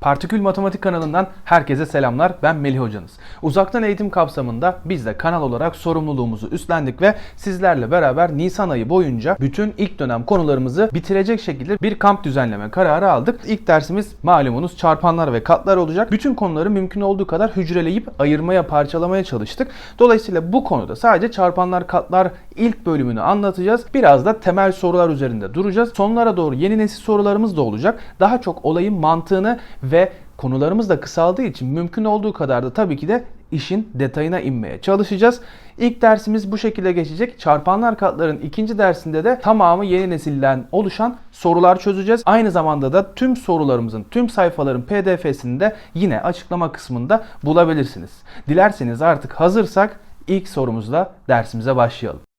Partikül Matematik kanalından herkese selamlar. Ben Melih hocanız. Uzaktan eğitim kapsamında biz de kanal olarak sorumluluğumuzu üstlendik ve sizlerle beraber Nisan ayı boyunca bütün ilk dönem konularımızı bitirecek şekilde bir kamp düzenleme kararı aldık. İlk dersimiz malumunuz çarpanlar ve katlar olacak. Bütün konuları mümkün olduğu kadar hücreleyip ayırmaya, parçalamaya çalıştık. Dolayısıyla bu konuda sadece çarpanlar, katlar ilk bölümünü anlatacağız. Biraz da temel sorular üzerinde duracağız. Sonlara doğru yeni nesil sorularımız da olacak. Daha çok olayın mantığını ve konularımız da kısaldığı için mümkün olduğu kadar da tabii ki de işin detayına inmeye çalışacağız. İlk dersimiz bu şekilde geçecek. Çarpanlar katların ikinci dersinde de tamamı yeni nesilden oluşan sorular çözeceğiz. Aynı zamanda da tüm sorularımızın, tüm sayfaların pdf'sini de yine açıklama kısmında bulabilirsiniz. Dilerseniz artık hazırsak ilk sorumuzla dersimize başlayalım.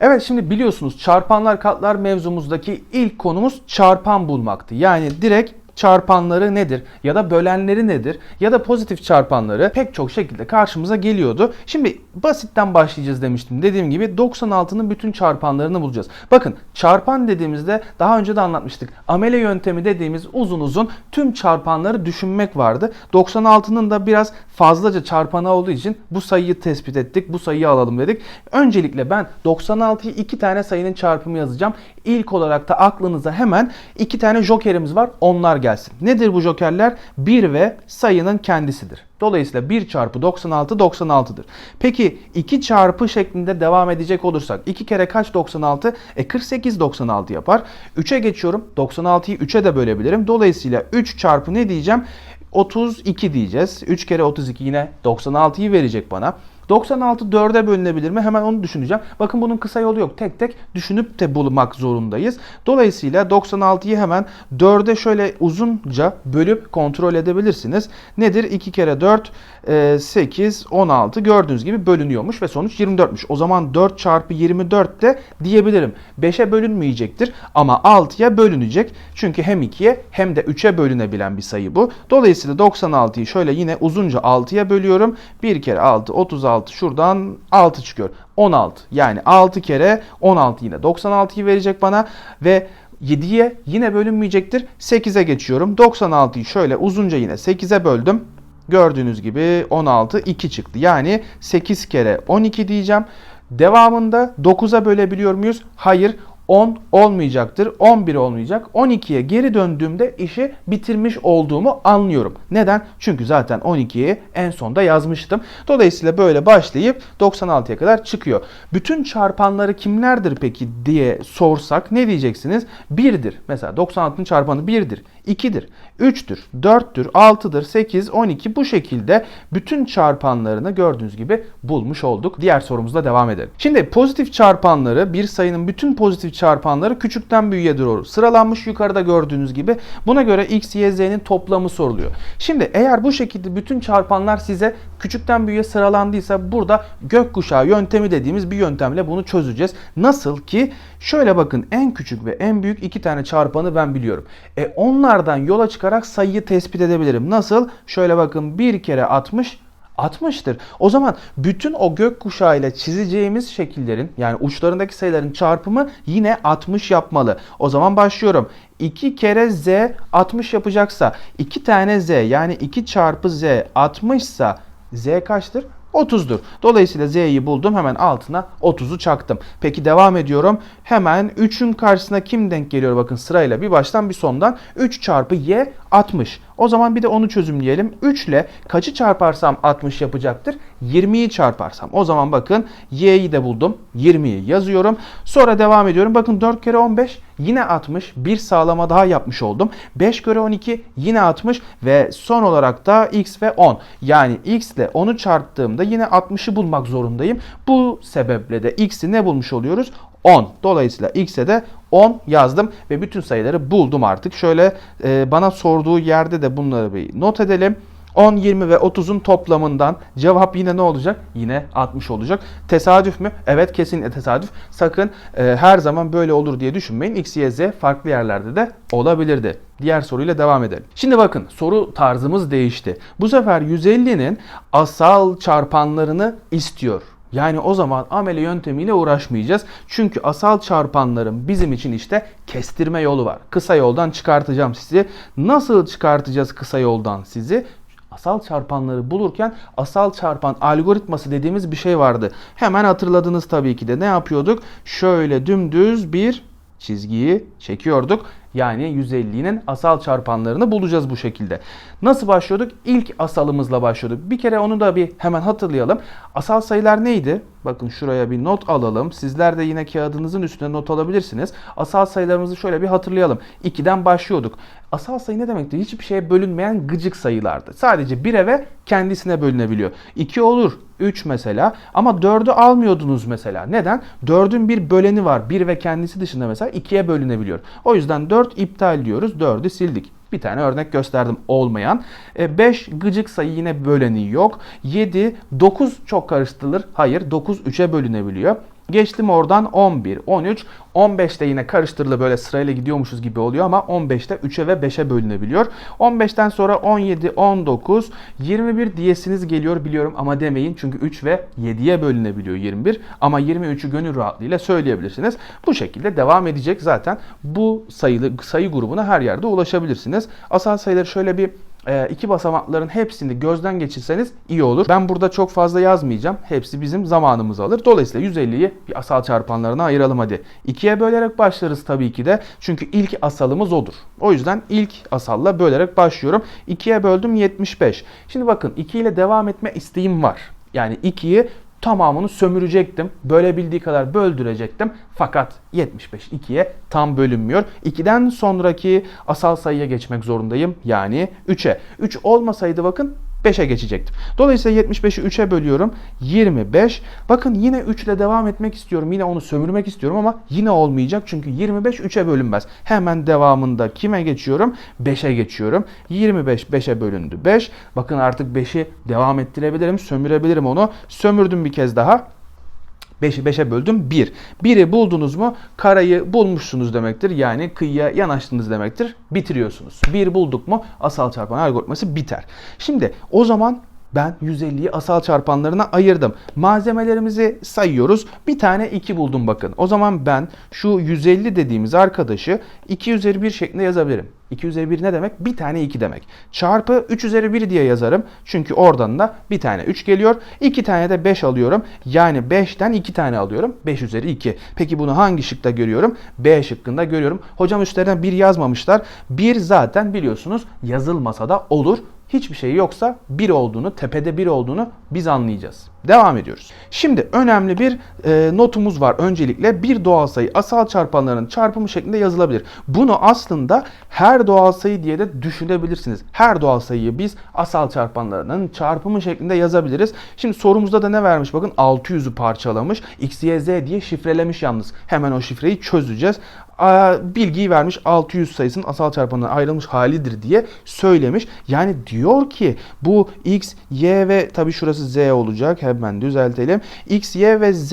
Evet şimdi biliyorsunuz çarpanlar katlar mevzumuzdaki ilk konumuz çarpan bulmaktı. Yani direkt çarpanları nedir ya da bölenleri nedir ya da pozitif çarpanları pek çok şekilde karşımıza geliyordu. Şimdi basitten başlayacağız demiştim. Dediğim gibi 96'nın bütün çarpanlarını bulacağız. Bakın çarpan dediğimizde daha önce de anlatmıştık. Amele yöntemi dediğimiz uzun uzun tüm çarpanları düşünmek vardı. 96'nın da biraz fazlaca çarpanı olduğu için bu sayıyı tespit ettik. Bu sayıyı alalım dedik. Öncelikle ben 96'yı iki tane sayının çarpımı yazacağım. İlk olarak da aklınıza hemen iki tane jokerimiz var. Onlar gelsin. Nedir bu jokerler? 1 ve sayının kendisidir. Dolayısıyla 1 çarpı 96 96'dır. Peki 2 çarpı şeklinde devam edecek olursak 2 kere kaç 96? E 48 96 yapar. 3'e geçiyorum. 96'yı 3'e de bölebilirim. Dolayısıyla 3 çarpı ne diyeceğim? 32 diyeceğiz. 3 kere 32 yine 96'yı verecek bana. 96 4'e bölünebilir mi? Hemen onu düşüneceğim. Bakın bunun kısa yolu yok. Tek tek düşünüp de bulmak zorundayız. Dolayısıyla 96'yı hemen 4'e şöyle uzunca bölüp kontrol edebilirsiniz. Nedir? 2 kere 4 8 16 gördüğünüz gibi bölünüyormuş ve sonuç 24'müş. O zaman 4 çarpı 24 de diyebilirim. 5'e bölünmeyecektir ama 6'ya bölünecek. Çünkü hem 2'ye hem de 3'e bölünebilen bir sayı bu. Dolayısıyla 96'yı şöyle yine uzunca 6'ya bölüyorum. 1 kere 6 36 şuradan 6 çıkıyor. 16 yani 6 kere 16 yine 96'yı verecek bana ve 7'ye yine bölünmeyecektir. 8'e geçiyorum. 96'yı şöyle uzunca yine 8'e böldüm. Gördüğünüz gibi 16 2 çıktı. Yani 8 kere 12 diyeceğim. Devamında 9'a bölebiliyor muyuz? Hayır. 10 olmayacaktır. 11 olmayacak. 12'ye geri döndüğümde işi bitirmiş olduğumu anlıyorum. Neden? Çünkü zaten 12'yi en sonda yazmıştım. Dolayısıyla böyle başlayıp 96'ya kadar çıkıyor. Bütün çarpanları kimlerdir peki diye sorsak ne diyeceksiniz? 1'dir. Mesela 96'nın çarpanı 1'dir. 2'dir, 3'tür, 4'tür, 6'dır, 8, 12 bu şekilde bütün çarpanlarını gördüğünüz gibi bulmuş olduk. Diğer sorumuzla devam edelim. Şimdi pozitif çarpanları bir sayının bütün pozitif çarpanları küçükten büyüğe doğru sıralanmış yukarıda gördüğünüz gibi. Buna göre x, y, z'nin toplamı soruluyor. Şimdi eğer bu şekilde bütün çarpanlar size küçükten büyüğe sıralandıysa burada gökkuşağı yöntemi dediğimiz bir yöntemle bunu çözeceğiz. Nasıl ki şöyle bakın en küçük ve en büyük iki tane çarpanı ben biliyorum. E onlardan yola çıkarak sayıyı tespit edebilirim. Nasıl? Şöyle bakın bir kere 60 60'tır. O zaman bütün o gökkuşağı ile çizeceğimiz şekillerin yani uçlarındaki sayıların çarpımı yine 60 yapmalı. O zaman başlıyorum. 2 kere z 60 yapacaksa 2 tane z yani 2 çarpı z 60 ise z kaçtır? 30'dur. Dolayısıyla z'yi buldum. Hemen altına 30'u çaktım. Peki devam ediyorum. Hemen 3'ün karşısına kim denk geliyor? Bakın sırayla bir baştan bir sondan. 3 çarpı y 60. O zaman bir de onu çözümleyelim. 3 ile kaçı çarparsam 60 yapacaktır? 20'yi çarparsam. O zaman bakın y'yi de buldum. 20'yi yazıyorum. Sonra devam ediyorum. Bakın 4 kere 15 yine 60. Bir sağlama daha yapmış oldum. 5 kere 12 yine 60 ve son olarak da x ve 10. Yani x ile 10'u çarptığımda yine 60'ı bulmak zorundayım. Bu sebeple de x'i ne bulmuş oluyoruz? 10. Dolayısıyla x'e de 10 yazdım ve bütün sayıları buldum artık. Şöyle e, bana sorduğu yerde de bunları bir not edelim. 10, 20 ve 30'un toplamından cevap yine ne olacak? Yine 60 olacak. Tesadüf mü? Evet kesinlikle tesadüf. Sakın e, her zaman böyle olur diye düşünmeyin. X, Y, Z farklı yerlerde de olabilirdi. Diğer soruyla devam edelim. Şimdi bakın soru tarzımız değişti. Bu sefer 150'nin asal çarpanlarını istiyor Yani o zaman amele yöntemiyle uğraşmayacağız. Çünkü asal çarpanların bizim için işte kestirme yolu var. Kısa yoldan çıkartacağım sizi. Nasıl çıkartacağız kısa yoldan sizi? Asal çarpanları bulurken asal çarpan algoritması dediğimiz bir şey vardı. Hemen hatırladınız tabii ki de ne yapıyorduk? Şöyle dümdüz bir çizgiyi çekiyorduk. Yani 150'nin asal çarpanlarını bulacağız bu şekilde. Nasıl başlıyorduk? İlk asalımızla başlıyorduk. Bir kere onu da bir hemen hatırlayalım. Asal sayılar neydi? Bakın şuraya bir not alalım. Sizler de yine kağıdınızın üstüne not alabilirsiniz. Asal sayılarımızı şöyle bir hatırlayalım. 2'den başlıyorduk. Asal sayı ne demekti? Hiçbir şeye bölünmeyen gıcık sayılardı. Sadece 1'e ve kendisine bölünebiliyor. 2 olur, 3 mesela ama 4'ü almıyordunuz mesela. Neden? 4'ün bir böleni var. 1 ve kendisi dışında mesela 2'ye bölünebiliyor. O yüzden 4 iptal diyoruz. 4'ü sildik. Bir tane örnek gösterdim olmayan. 5 gıcık sayı yine böleni yok. 7, 9 çok karıştırılır. Hayır 9 3'e bölünebiliyor. Geçtim oradan 11, 13, 15'te yine karıştırılı böyle sırayla gidiyormuşuz gibi oluyor ama 15'te 3'e ve 5'e bölünebiliyor. 15'ten sonra 17, 19, 21 diyesiniz geliyor biliyorum ama demeyin çünkü 3 ve 7'ye bölünebiliyor 21 ama 23'ü gönül rahatlığıyla söyleyebilirsiniz. Bu şekilde devam edecek zaten bu sayılı sayı grubuna her yerde ulaşabilirsiniz. Asal sayıları şöyle bir iki basamakların hepsini gözden geçirseniz iyi olur. Ben burada çok fazla yazmayacağım. Hepsi bizim zamanımızı alır. Dolayısıyla 150'yi bir asal çarpanlarına ayıralım hadi. İkiye bölerek başlarız tabii ki de. Çünkü ilk asalımız odur. O yüzden ilk asalla bölerek başlıyorum. 2'ye böldüm 75. Şimdi bakın 2 ile devam etme isteğim var. Yani 2'yi tamamını sömürecektim. Bölebildiği kadar böldürecektim. Fakat 75 2'ye tam bölünmüyor. 2'den sonraki asal sayıya geçmek zorundayım. Yani 3'e. 3 olmasaydı bakın 5'e geçecektim. Dolayısıyla 75'i 3'e bölüyorum. 25. Bakın yine 3 ile devam etmek istiyorum. Yine onu sömürmek istiyorum ama yine olmayacak. Çünkü 25 3'e bölünmez. Hemen devamında kime geçiyorum? 5'e geçiyorum. 25 5'e bölündü. 5. Bakın artık 5'i devam ettirebilirim. Sömürebilirim onu. Sömürdüm bir kez daha. 5'i 5'e böldüm 1. 1'i buldunuz mu karayı bulmuşsunuz demektir. Yani kıyıya yanaştınız demektir. Bitiriyorsunuz. 1 bulduk mu asal çarpan algoritması biter. Şimdi o zaman ben 150'yi asal çarpanlarına ayırdım. Malzemelerimizi sayıyoruz. Bir tane 2 buldum bakın. O zaman ben şu 150 dediğimiz arkadaşı 2 üzeri 1 şeklinde yazabilirim. 2 üzeri 1 ne demek? Bir tane 2 demek. Çarpı 3 üzeri 1 diye yazarım. Çünkü oradan da bir tane 3 geliyor. 2 tane de 5 alıyorum. Yani 5'ten 2 tane alıyorum. 5 üzeri 2. Peki bunu hangi şıkta görüyorum? B şıkkında görüyorum. Hocam üstlerine 1 yazmamışlar. 1 zaten biliyorsunuz yazılmasa da olur hiçbir şey yoksa bir olduğunu, tepede bir olduğunu biz anlayacağız. Devam ediyoruz. Şimdi önemli bir e, notumuz var. Öncelikle bir doğal sayı asal çarpanların çarpımı şeklinde yazılabilir. Bunu aslında her doğal sayı diye de düşünebilirsiniz. Her doğal sayıyı biz asal çarpanlarının çarpımı şeklinde yazabiliriz. Şimdi sorumuzda da ne vermiş? Bakın 600'ü parçalamış. X, Y, Z diye şifrelemiş yalnız. Hemen o şifreyi çözeceğiz bilgiyi vermiş 600 sayısının asal çarpanına ayrılmış halidir diye söylemiş. Yani diyor ki bu x, y ve tabi şurası z olacak hemen düzeltelim. x, y ve z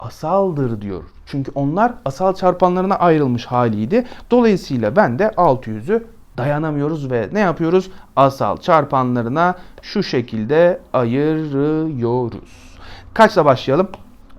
asaldır diyor. Çünkü onlar asal çarpanlarına ayrılmış haliydi. Dolayısıyla ben de 600'ü dayanamıyoruz ve ne yapıyoruz? Asal çarpanlarına şu şekilde ayırıyoruz. Kaçla başlayalım?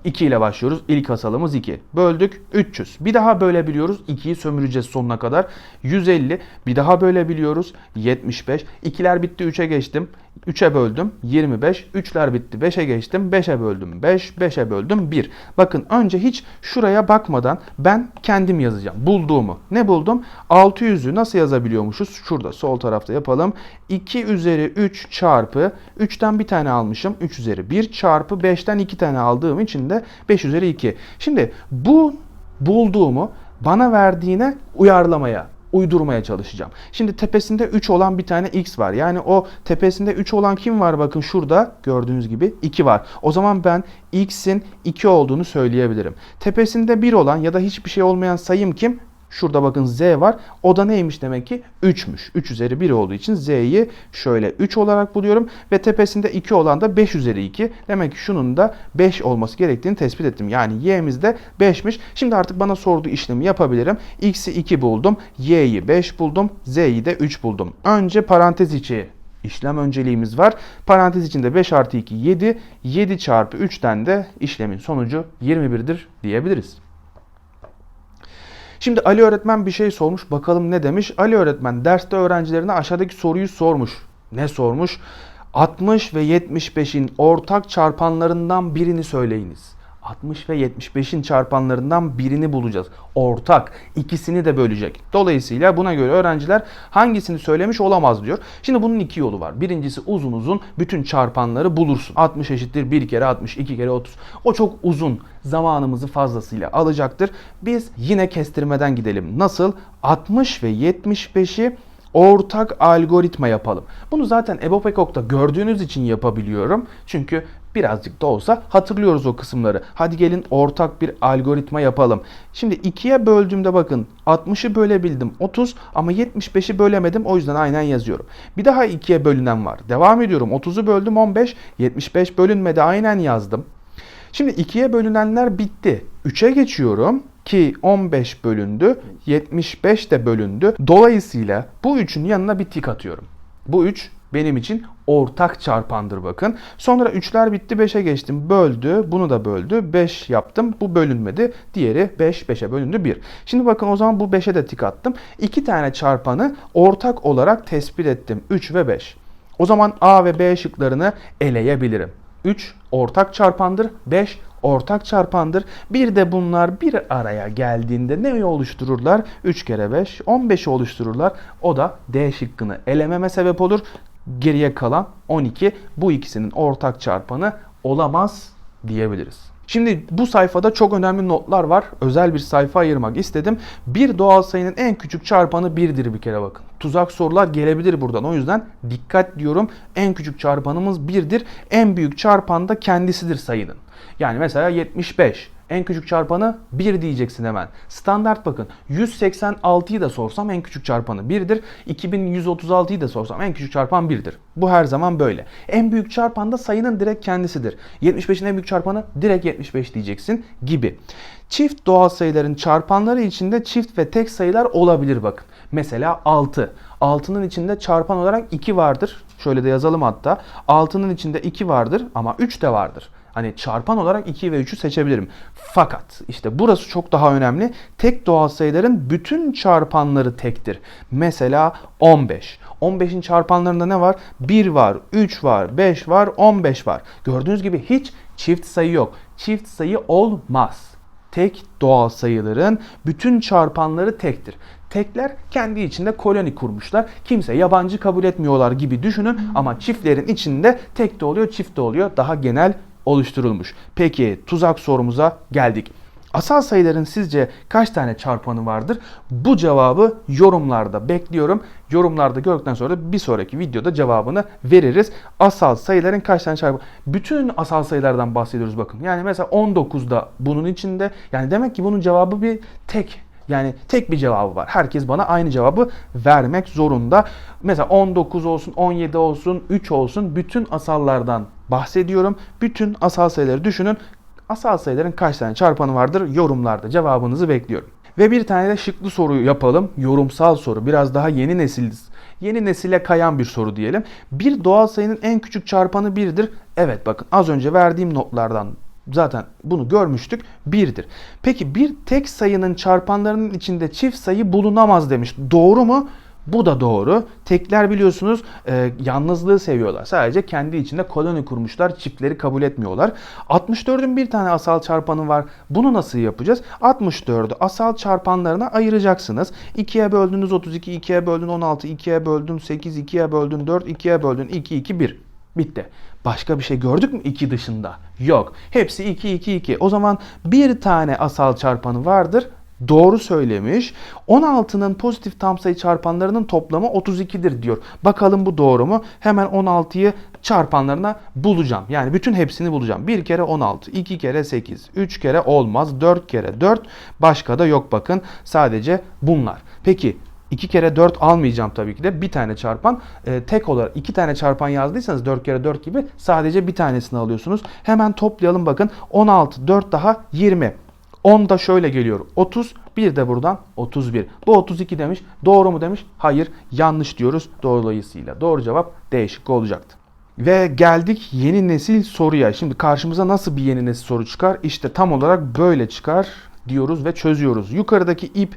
2 ile başlıyoruz. İlk asalımız 2. Böldük 300. Bir daha bölebiliyoruz. 2'yi sömüreceğiz sonuna kadar. 150. Bir daha bölebiliyoruz. 75. 2'ler bitti 3'e geçtim. 3'e böldüm 25. 3'ler bitti 5'e geçtim. 5'e böldüm 5. 5'e böldüm 1. Bakın önce hiç şuraya bakmadan ben kendim yazacağım. Bulduğumu. Ne buldum? 600'ü nasıl yazabiliyormuşuz? Şurada sol tarafta yapalım. 2 üzeri 3 çarpı 3'ten bir tane almışım. 3 üzeri 1 çarpı 5'ten 2 tane aldığım için de 5 üzeri 2. Şimdi bu bulduğumu bana verdiğine uyarlamaya uydurmaya çalışacağım. Şimdi tepesinde 3 olan bir tane x var. Yani o tepesinde 3 olan kim var? Bakın şurada gördüğünüz gibi 2 var. O zaman ben x'in 2 olduğunu söyleyebilirim. Tepesinde 1 olan ya da hiçbir şey olmayan sayım kim? Şurada bakın z var. O da neymiş demek ki? 3'müş. 3 üzeri 1 olduğu için z'yi şöyle 3 olarak buluyorum. Ve tepesinde 2 olan da 5 üzeri 2. Demek ki şunun da 5 olması gerektiğini tespit ettim. Yani y'miz de 5'miş. Şimdi artık bana sorduğu işlemi yapabilirim. x'i 2 buldum. y'yi 5 buldum. z'yi de 3 buldum. Önce parantez içi işlem önceliğimiz var. Parantez içinde 5 artı 2 7. 7 çarpı 3'ten de işlemin sonucu 21'dir diyebiliriz. Şimdi Ali öğretmen bir şey sormuş. Bakalım ne demiş? Ali öğretmen derste öğrencilerine aşağıdaki soruyu sormuş. Ne sormuş? 60 ve 75'in ortak çarpanlarından birini söyleyiniz. 60 ve 75'in çarpanlarından birini bulacağız. Ortak. ikisini de bölecek. Dolayısıyla buna göre öğrenciler hangisini söylemiş olamaz diyor. Şimdi bunun iki yolu var. Birincisi uzun uzun bütün çarpanları bulursun. 60 eşittir 1 kere 60, 2 kere 30. O çok uzun. Zamanımızı fazlasıyla alacaktır. Biz yine kestirmeden gidelim. Nasıl? 60 ve 75'i ortak algoritma yapalım. Bunu zaten EBOB Ekok'ta gördüğünüz için yapabiliyorum. Çünkü birazcık da olsa hatırlıyoruz o kısımları. Hadi gelin ortak bir algoritma yapalım. Şimdi 2'ye böldüğümde bakın 60'ı bölebildim 30 ama 75'i bölemedim o yüzden aynen yazıyorum. Bir daha 2'ye bölünen var. Devam ediyorum 30'u böldüm 15 75 bölünmedi aynen yazdım. Şimdi 2'ye bölünenler bitti. 3'e geçiyorum ki 15 bölündü, 75 de bölündü. Dolayısıyla bu 3'ün yanına bir tik atıyorum. Bu 3 benim için ortak çarpandır bakın. Sonra 3'ler bitti 5'e geçtim. Böldü. Bunu da böldü. 5 yaptım. Bu bölünmedi. Diğeri 5. 5'e bölündü 1. Şimdi bakın o zaman bu 5'e de tik attım. 2 tane çarpanı ortak olarak tespit ettim. 3 ve 5. O zaman A ve B şıklarını eleyebilirim. 3 ortak çarpandır. 5 ortak çarpandır. Bir de bunlar bir araya geldiğinde ne oluştururlar? 3 kere 5 15'i oluştururlar. O da D şıkkını elememe sebep olur. Geriye kalan 12 bu ikisinin ortak çarpanı olamaz diyebiliriz. Şimdi bu sayfada çok önemli notlar var. Özel bir sayfa ayırmak istedim. Bir doğal sayının en küçük çarpanı birdir bir kere bakın. Tuzak sorular gelebilir buradan. O yüzden dikkat diyorum. En küçük çarpanımız birdir. En büyük çarpan da kendisidir sayının. Yani mesela 75. En küçük çarpanı 1 diyeceksin hemen. Standart bakın. 186'yı da sorsam en küçük çarpanı 1'dir. 2136'yı da sorsam en küçük çarpan 1'dir. Bu her zaman böyle. En büyük çarpan da sayının direkt kendisidir. 75'in en büyük çarpanı direkt 75 diyeceksin gibi. Çift doğal sayıların çarpanları içinde çift ve tek sayılar olabilir bakın. Mesela 6. 6'nın içinde çarpan olarak 2 vardır. Şöyle de yazalım hatta. 6'nın içinde 2 vardır ama 3 de vardır. Hani çarpan olarak 2 ve 3'ü seçebilirim. Fakat işte burası çok daha önemli. Tek doğal sayıların bütün çarpanları tektir. Mesela 15. 15'in çarpanlarında ne var? 1 var, 3 var, 5 var, 15 var. Gördüğünüz gibi hiç çift sayı yok. Çift sayı olmaz. Tek doğal sayıların bütün çarpanları tektir. Tekler kendi içinde koloni kurmuşlar. Kimse yabancı kabul etmiyorlar gibi düşünün ama çiftlerin içinde tek de oluyor, çift de oluyor. Daha genel oluşturulmuş. Peki tuzak sorumuza geldik. Asal sayıların sizce kaç tane çarpanı vardır? Bu cevabı yorumlarda bekliyorum. Yorumlarda gördükten sonra bir sonraki videoda cevabını veririz. Asal sayıların kaç tane çarpanı? Bütün asal sayılardan bahsediyoruz bakın. Yani mesela 19 da bunun içinde. Yani demek ki bunun cevabı bir tek yani tek bir cevabı var. Herkes bana aynı cevabı vermek zorunda. Mesela 19 olsun, 17 olsun, 3 olsun bütün asallardan bahsediyorum. Bütün asal sayıları düşünün. Asal sayıların kaç tane çarpanı vardır? Yorumlarda cevabınızı bekliyorum. Ve bir tane de şıklı soru yapalım. Yorumsal soru. Biraz daha yeni nesil yeni nesile kayan bir soru diyelim. Bir doğal sayının en küçük çarpanı 1'dir. Evet bakın az önce verdiğim notlardan zaten bunu görmüştük. Birdir. Peki bir tek sayının çarpanlarının içinde çift sayı bulunamaz demiş. Doğru mu? Bu da doğru. Tekler biliyorsunuz e, yalnızlığı seviyorlar. Sadece kendi içinde koloni kurmuşlar. Çiftleri kabul etmiyorlar. 64'ün bir tane asal çarpanı var. Bunu nasıl yapacağız? 64'ü asal çarpanlarına ayıracaksınız. 2'ye böldünüz 32, 2'ye böldün 16, 2'ye böldün 8, 2'ye böldün 4, 2'ye böldün 2, 2, 1. Bitti. Başka bir şey gördük mü 2 dışında? Yok. Hepsi 2, 2, 2. O zaman bir tane asal çarpanı vardır. Doğru söylemiş. 16'nın pozitif tam sayı çarpanlarının toplamı 32'dir diyor. Bakalım bu doğru mu? Hemen 16'yı çarpanlarına bulacağım. Yani bütün hepsini bulacağım. 1 kere 16, 2 kere 8, 3 kere olmaz, 4 kere 4. Başka da yok bakın. Sadece bunlar. Peki 2 kere 4 almayacağım tabii ki de. Bir tane çarpan e, tek olarak 2 tane çarpan yazdıysanız 4 kere 4 gibi sadece bir tanesini alıyorsunuz. Hemen toplayalım bakın. 16, 4 daha 20. 10 da şöyle geliyor. 30 Bir de buradan 31. Bu 32 demiş. Doğru mu demiş? Hayır. Yanlış diyoruz. Dolayısıyla doğru cevap D şıkkı olacaktı. Ve geldik yeni nesil soruya. Şimdi karşımıza nasıl bir yeni nesil soru çıkar? İşte tam olarak böyle çıkar diyoruz ve çözüyoruz. Yukarıdaki ip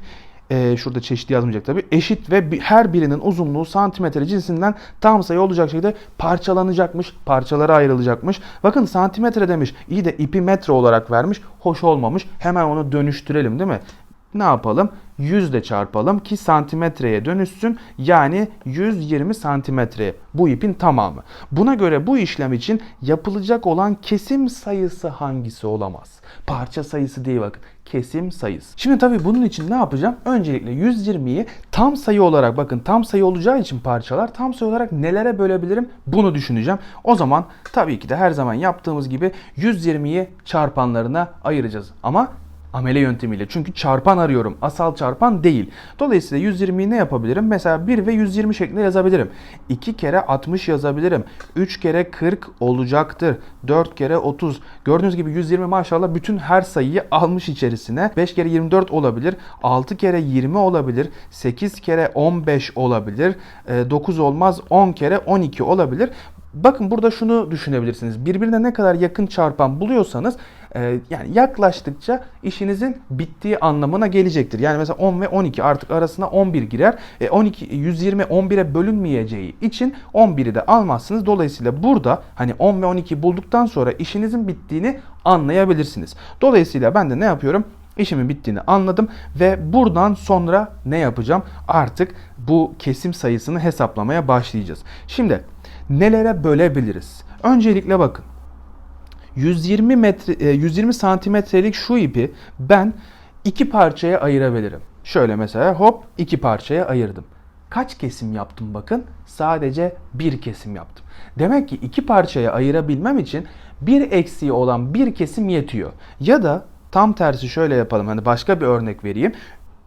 e, şurada çeşitli yazmayacak tabii. Eşit ve her birinin uzunluğu santimetre cinsinden tam sayı olacak şekilde parçalanacakmış. Parçalara ayrılacakmış. Bakın santimetre demiş. İyi de ipi metre olarak vermiş. Hoş olmamış. Hemen onu dönüştürelim değil mi? Ne yapalım? 100 ile çarpalım ki santimetreye dönüşsün. Yani 120 santimetreye. Bu ipin tamamı. Buna göre bu işlem için yapılacak olan kesim sayısı hangisi olamaz? Parça sayısı değil bakın. Kesim sayısı. Şimdi tabii bunun için ne yapacağım? Öncelikle 120'yi tam sayı olarak bakın tam sayı olacağı için parçalar tam sayı olarak nelere bölebilirim? Bunu düşüneceğim. O zaman tabii ki de her zaman yaptığımız gibi 120'yi çarpanlarına ayıracağız. Ama amele yöntemiyle. Çünkü çarpan arıyorum. Asal çarpan değil. Dolayısıyla 120'yi ne yapabilirim? Mesela 1 ve 120 şeklinde yazabilirim. 2 kere 60 yazabilirim. 3 kere 40 olacaktır. 4 kere 30. Gördüğünüz gibi 120 maşallah bütün her sayıyı almış içerisine. 5 kere 24 olabilir. 6 kere 20 olabilir. 8 kere 15 olabilir. 9 olmaz 10 kere 12 olabilir. Bakın burada şunu düşünebilirsiniz. Birbirine ne kadar yakın çarpan buluyorsanız yani yaklaştıkça işinizin bittiği anlamına gelecektir. Yani mesela 10 ve 12 artık arasına 11 girer. E, 12 120 11'e bölünmeyeceği için 11'i de almazsınız. Dolayısıyla burada hani 10 ve 12 bulduktan sonra işinizin bittiğini anlayabilirsiniz. Dolayısıyla ben de ne yapıyorum? İşimin bittiğini anladım ve buradan sonra ne yapacağım? Artık bu kesim sayısını hesaplamaya başlayacağız. Şimdi nelere bölebiliriz? Öncelikle bakın. 120 metre 120 santimetrelik şu ipi ben iki parçaya ayırabilirim. Şöyle mesela hop iki parçaya ayırdım. Kaç kesim yaptım bakın? Sadece bir kesim yaptım. Demek ki iki parçaya ayırabilmem için bir eksiği olan bir kesim yetiyor. Ya da tam tersi şöyle yapalım. Hani başka bir örnek vereyim.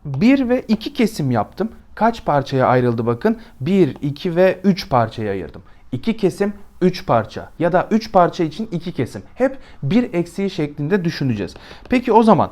1 ve 2 kesim yaptım. Kaç parçaya ayrıldı bakın? 1, 2 ve 3 parçaya ayırdım. 2 kesim 3 parça ya da 3 parça için 2 kesim. Hep bir eksiği şeklinde düşüneceğiz. Peki o zaman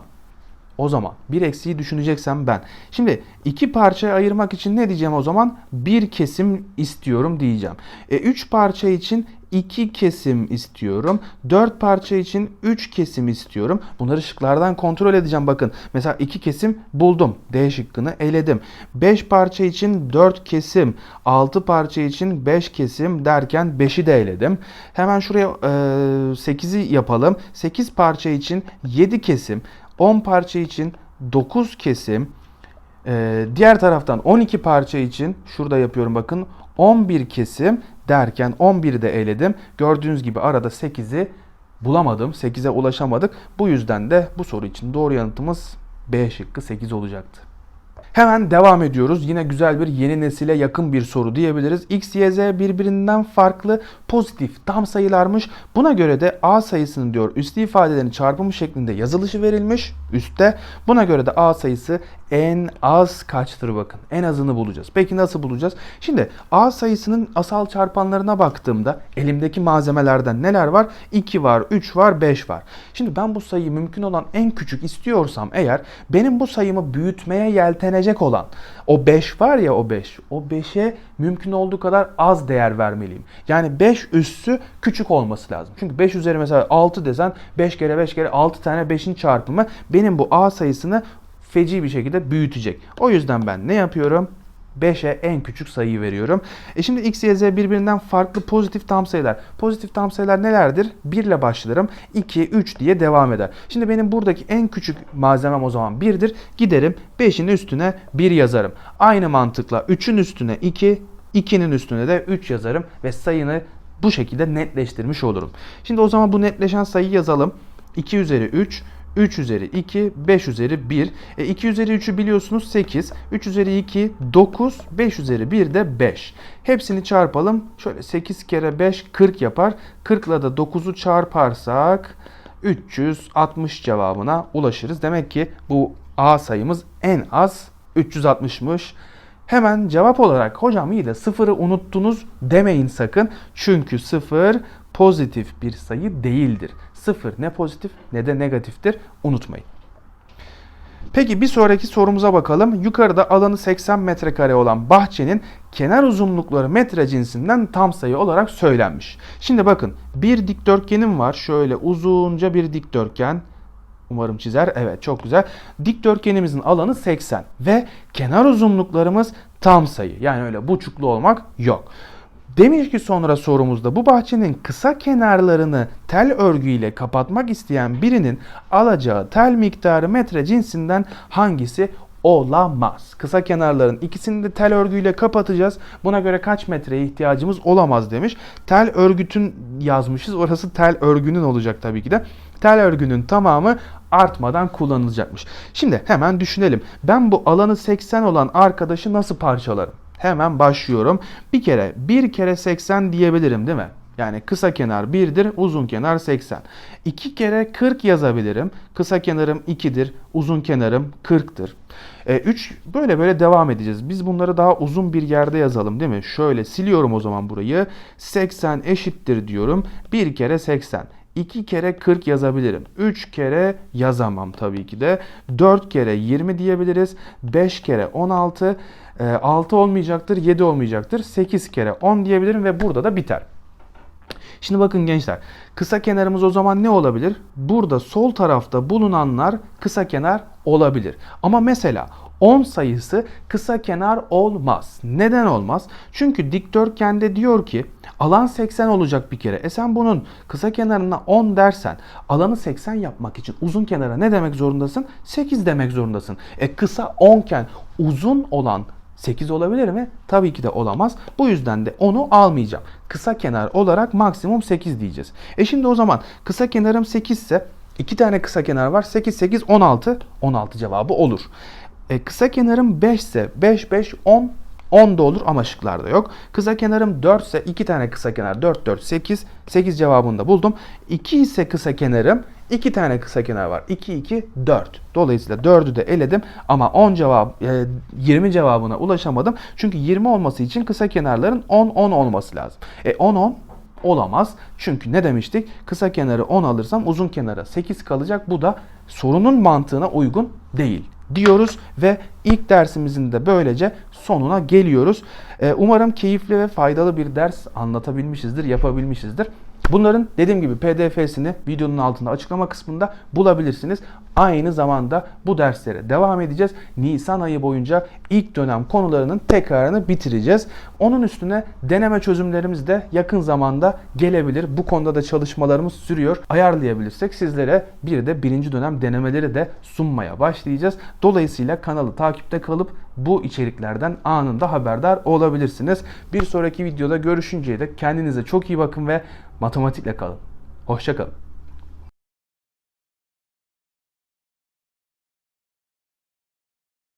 o zaman bir eksiği düşüneceksem ben. Şimdi iki parçaya ayırmak için ne diyeceğim o zaman? Bir kesim istiyorum diyeceğim. E, üç parça için iki kesim istiyorum. Dört parça için üç kesim istiyorum. Bunları şıklardan kontrol edeceğim bakın. Mesela iki kesim buldum. D şıkkını eledim. Beş parça için dört kesim. Altı parça için beş kesim derken beşi de eledim. Hemen şuraya e, sekizi yapalım. Sekiz parça için yedi kesim. 10 parça için 9 kesim. Ee, diğer taraftan 12 parça için şurada yapıyorum bakın 11 kesim derken 11'i de eledim. Gördüğünüz gibi arada 8'i bulamadım. 8'e ulaşamadık. Bu yüzden de bu soru için doğru yanıtımız B şıkkı 8 olacaktı. Hemen devam ediyoruz. Yine güzel bir yeni nesile yakın bir soru diyebiliriz. X, Y, Z birbirinden farklı pozitif tam sayılarmış. Buna göre de A sayısının diyor üslü ifadelerin çarpımı şeklinde yazılışı verilmiş üstte. Buna göre de A sayısı en az kaçtır bakın. En azını bulacağız. Peki nasıl bulacağız? Şimdi A sayısının asal çarpanlarına baktığımda elimdeki malzemelerden neler var? 2 var, 3 var, 5 var. Şimdi ben bu sayıyı mümkün olan en küçük istiyorsam eğer benim bu sayımı büyütmeye yeltenecek olan o 5 var ya o 5. O 5'e mümkün olduğu kadar az değer vermeliyim. Yani 5 üssü küçük olması lazım. Çünkü 5 üzeri mesela 6 desen 5 kere 5 kere 6 tane 5'in çarpımı benim bu A sayısını feci bir şekilde büyütecek. O yüzden ben ne yapıyorum? 5'e en küçük sayıyı veriyorum. E şimdi x, y, z birbirinden farklı pozitif tam sayılar. Pozitif tam sayılar nelerdir? 1 ile başlarım. 2, 3 diye devam eder. Şimdi benim buradaki en küçük malzemem o zaman 1'dir. Giderim 5'in üstüne 1 yazarım. Aynı mantıkla 3'ün üstüne 2, 2'nin üstüne de 3 yazarım ve sayını bu şekilde netleştirmiş olurum. Şimdi o zaman bu netleşen sayıyı yazalım. 2 üzeri 3, 3 üzeri 2, 5 üzeri 1. E 2 üzeri 3'ü biliyorsunuz 8. 3 üzeri 2, 9. 5 üzeri 1 de 5. Hepsini çarpalım. Şöyle 8 kere 5, 40 yapar. 40 ile de 9'u çarparsak 360 cevabına ulaşırız. Demek ki bu A sayımız en az 360'mış. Hemen cevap olarak hocam iyi de sıfırı unuttunuz demeyin sakın. Çünkü sıfır pozitif bir sayı değildir. Sıfır ne pozitif ne de negatiftir unutmayın. Peki bir sonraki sorumuza bakalım. Yukarıda alanı 80 metrekare olan bahçenin kenar uzunlukları metre cinsinden tam sayı olarak söylenmiş. Şimdi bakın bir dikdörtgenim var. Şöyle uzunca bir dikdörtgen. Umarım çizer. Evet çok güzel. Dikdörtgenimizin alanı 80 ve kenar uzunluklarımız tam sayı. Yani öyle buçuklu olmak yok. Demiş ki sonra sorumuzda bu bahçenin kısa kenarlarını tel örgüyle kapatmak isteyen birinin alacağı tel miktarı metre cinsinden hangisi olamaz. Kısa kenarların ikisini de tel örgüyle kapatacağız. Buna göre kaç metreye ihtiyacımız olamaz demiş. Tel örgütün yazmışız. Orası tel örgünün olacak tabii ki de. Tel örgünün tamamı artmadan kullanılacakmış. Şimdi hemen düşünelim. Ben bu alanı 80 olan arkadaşı nasıl parçalarım? Hemen başlıyorum. Bir kere 1 kere 80 diyebilirim değil mi? Yani kısa kenar 1'dir, uzun kenar 80. 2 kere 40 yazabilirim. Kısa kenarım 2'dir, uzun kenarım 40'tır. 3 böyle böyle devam edeceğiz. Biz bunları daha uzun bir yerde yazalım değil mi? Şöyle siliyorum o zaman burayı. 80 eşittir diyorum. 1 kere 80. 2 kere 40 yazabilirim. 3 kere yazamam tabii ki de. 4 kere 20 diyebiliriz. 5 kere 16. 6 olmayacaktır, 7 olmayacaktır. 8 kere 10 diyebilirim ve burada da biter. Şimdi bakın gençler. Kısa kenarımız o zaman ne olabilir? Burada sol tarafta bulunanlar kısa kenar olabilir. Ama mesela 10 sayısı kısa kenar olmaz. Neden olmaz? Çünkü dikdörtgende diyor ki alan 80 olacak bir kere. E sen bunun kısa kenarına 10 dersen alanı 80 yapmak için uzun kenara ne demek zorundasın? 8 demek zorundasın. E kısa 10 iken uzun olan 8 olabilir mi? Tabii ki de olamaz. Bu yüzden de onu almayacağım. Kısa kenar olarak maksimum 8 diyeceğiz. E şimdi o zaman kısa kenarım 8 ise 2 tane kısa kenar var. 8 8 16. 16 cevabı olur. E, kısa kenarım 5 ise 5 5 10 10 da olur ama şıklarda yok. Kısa kenarım 4 ise 2 tane kısa kenar 4 4 8. 8 cevabını da buldum. 2 ise kısa kenarım 2 tane kısa kenar var. 2 2 4. Dolayısıyla 4'ü de eledim ama 10 cevap e, 20 cevabına ulaşamadım. Çünkü 20 olması için kısa kenarların 10 10 olması lazım. E 10 10 olamaz. Çünkü ne demiştik? Kısa kenarı 10 alırsam uzun kenara 8 kalacak. Bu da sorunun mantığına uygun değil diyoruz ve ilk dersimizin de böylece sonuna geliyoruz. Ee, umarım keyifli ve faydalı bir ders anlatabilmişizdir, yapabilmişizdir. Bunların dediğim gibi PDF'sini videonun altında açıklama kısmında bulabilirsiniz. Aynı zamanda bu derslere devam edeceğiz. Nisan ayı boyunca ilk dönem konularının tekrarını bitireceğiz. Onun üstüne deneme çözümlerimiz de yakın zamanda gelebilir. Bu konuda da çalışmalarımız sürüyor. Ayarlayabilirsek sizlere bir de birinci dönem denemeleri de sunmaya başlayacağız. Dolayısıyla kanalı takipte kalıp bu içeriklerden anında haberdar olabilirsiniz. Bir sonraki videoda görüşünceye dek kendinize çok iyi bakın ve matematikle kalın. Hoşçakalın.